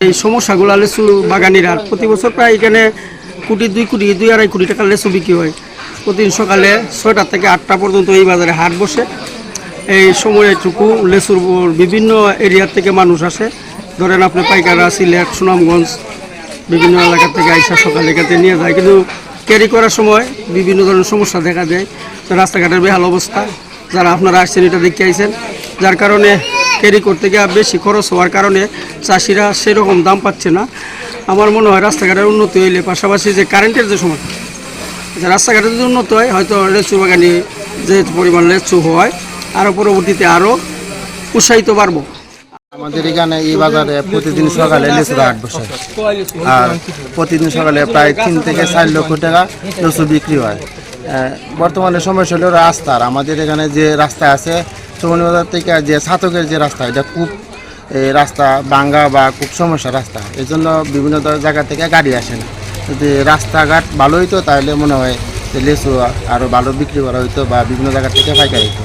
এই সমস্যাগুলো লেচু বাগানিরা প্রতি বছর প্রায় এখানে কোটি দুই কোটি, দুই আড়াই কোটি টাকার লেচু বিক্রি হয়। প্রতিদিন সকালে ছয়টা থেকে আটটা পর্যন্ত এই বাজারে হাট বসে। এই সময়টুকু লেচুর বিভিন্ন এরিয়ার থেকে মানুষ আসে। ধরেন আপনি পাইকাররা সিলেট, সুনামগঞ্জ, বিভিন্ন এলাকা থেকে আইসা সকালে এখানে নিয়ে যায়। কিন্তু ক্যারি করার সময় বিভিন্ন ধরনের সমস্যা দেখা দেয়। রাস্তাঘাটের বেহাল অবস্থা। যারা আপনারা আসছেন, এটা দেখতে আইছেন। যার কারণে ক্যারি করতে গিয়ে বেশি খরচ হওয়ার কারণে চাষিরা সেরকম দাম পাচ্ছে না। আমার মনে হয় রাস্তাঘাটের উন্নতি হইলে পাশাপাশি যে কারেন্টের যে সমস্যা যে রাস্তাঘাটে যদি উন্নত হয়, হয়তো লেচু বাগানে যে পরিমাণ লেচু হয় আরও পরবর্তীতে আরও উৎসাহিত বাড়বো। আমাদের এখানে এই বাজারে প্রতিদিন সকালে লিচুর হাট বসে। আর প্রতিদিন সকালে প্রায় তিন থেকে চার লক্ষ টাকা লিচু বিক্রি হয়। বর্তমানে সমস্যা হলো রাস্তার। আমাদের এখানে যে রাস্তা আছে চৌমনি বাজার থেকে যে ছাতকের যে রাস্তা, এটা খুব রাস্তা ভাঙ্গা বা খুব সমস্যা রাস্তা। এই জন্য বিভিন্ন জায়গা থেকে গাড়ি আসে না। যদি রাস্তাঘাট ভালো হইতো, তাহলে মনে হয় যে লিচু আরও ভালো বিক্রি করা হইতো বা বিভিন্ন জায়গা থেকে পাইকারি হইতো।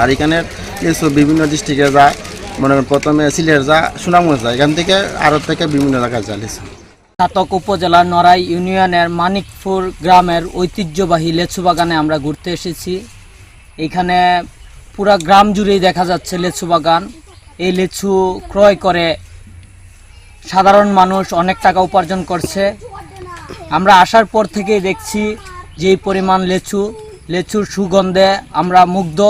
আর এখানে লিচু বিভিন্ন ডিস্ট্রিক্টে যায়, মনে করেন প্রথমে সিলেট যা সুনামগঞ্জ যায়, এখান থেকে আরও থেকে বিভিন্ন জায়গায় যায় লিচু ছাতক উপজেলার নড়াই ইউনিয়নের মানিকপুর গ্রামের ঐতিহ্যবাহী লেচু বাগানে আমরা ঘুরতে এসেছি। এখানে পুরা গ্রাম জুড়েই দেখা যাচ্ছে লেচু বাগান। এই লেচু ক্রয় করে সাধারণ মানুষ অনেক টাকা উপার্জন করছে। আমরা আসার পর থেকেই দেখছি যে পরিমাণ লেচু, লেচুর সুগন্ধে আমরা মুগ্ধ।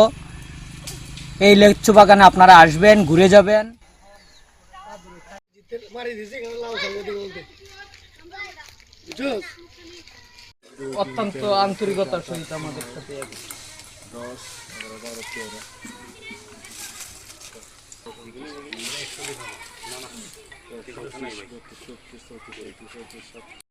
এই লেচু বাগানে আপনারা আসবেন, ঘুরে যাবেন। অত্যন্ত আন্তরিকতার সহিত আমাদের সাথে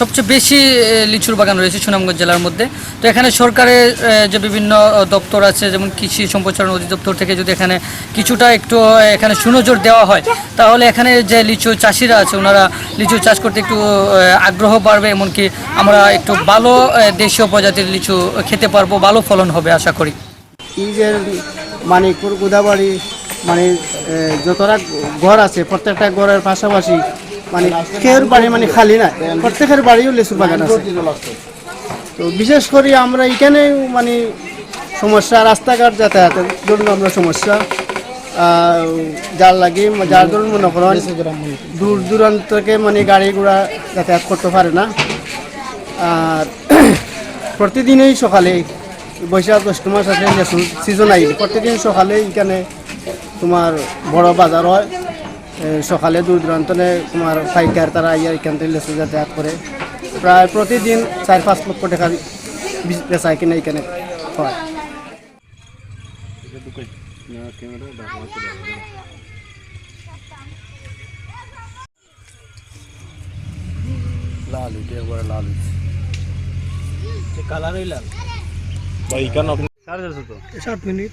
সবচেয়ে বেশি লিচুর বাগান রয়েছে সুনামগঞ্জ জেলার মধ্যে। তো এখানে সরকারের যে বিভিন্ন দপ্তর আছে যেমন কৃষি সম্প্রসারণ অধিদপ্তর থেকে যদি এখানে কিছুটা একটু এখানে সুনজর দেওয়া হয় তাহলে এখানে যে লিচু চাষিরা আছে ওনারা লিচু চাষ করতে একটু আগ্রহ বাড়বে এমনকি আমরা একটু ভালো দেশীয় প্রজাতির লিচু খেতে পারব ভালো ফলন হবে আশা করি। মানে এ, যতটা ঘর আছে প্রত্যেকটা ঘরের পাশাপাশি মানে কেউর বাড়ি মানে খালি না প্রত্যেকের বাড়িও লেচুর বাগান আছে। তো বিশেষ করে আমরা এখানে মানে সমস্যা, রাস্তাঘাট যাতায়াতের জন্য আমরা সমস্যা। যার লাগে, যার জন্য মনে করেন দূর দূরান্ত থেকে মানে গাড়ি ঘোড়া যাতায়াত করতে পারে না। আর প্রতিদিনই সকালে বৈশাখ জ্যৈষ্ঠ মাস লেসুন সিজন আইলে, প্রতিদিন সকালে এখানে তোমার বড় বাজার হয়। সকালে দূর দূরান্তনে তোমার পাইকার তারা আইয়া এখান থেকে লেসু যাতায়াত করে। প্রায় প্রতিদিন চার পাঁচ লক্ষ টাকা বি- বেচা কিনে এখানে হয়। লাল উঠে একবারে লাল কালারই লাল ষাট মিনিট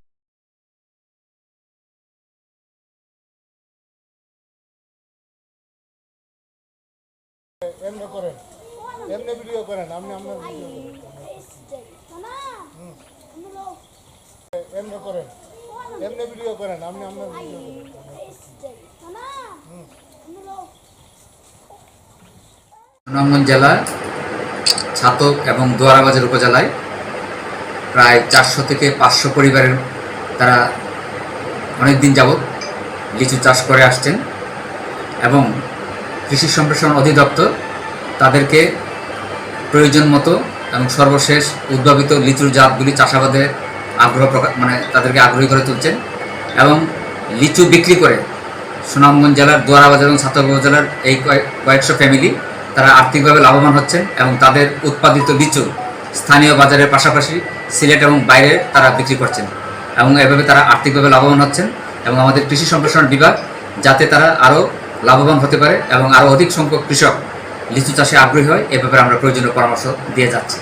এমনি করেন। এমনি ভিডিও করেন আপনি আপনার ভিডিও করেন। করেন। এমনি ভিডিও করেন আপনি আপনার ভিডিও করেন। জেলার ছাতক এবং দোয়ারাবাজার উপজেলায় প্রায় চারশো থেকে পাঁচশো পরিবারের তারা অনেক দিন যাবৎ লিচু চাষ করে আসছেন এবং কৃষি সম্প্রসারণ অধিদপ্তর তাদেরকে প্রয়োজন মতো এবং সর্বশেষ উদ্ভাবিত লিচুর জাতগুলি চাষাবাদে আগ্রহ প্রকাশ মানে তাদেরকে আগ্রহী করে তুলছেন এবং লিচু বিক্রি করে সুনামগঞ্জ জেলার, দোয়ারাবাজার এবং ছাতক জেলার এই কয়েক- কয়েকশো ফ্যামিলি তারা আর্থিকভাবে লাভবান হচ্ছেন এবং তাদের উৎপাদিত লিচু স্থানীয় বাজারের পাশাপাশি সিলেট এবং বাইরে তারা বিক্রি করছেন এবং এভাবে তারা আর্থিকভাবে লাভবান হচ্ছেন এবং আমাদের কৃষি সম্প্রসারণ বিভাগ যাতে তারা আরও লাভবান হতে পারে এবং আরও অধিক সংখ্যক কৃষক লিচু চাষে আগ্রহী হয় এ ব্যাপারে আমরা প্রয়োজনীয় পরামর্শ দিয়ে যাচ্ছি।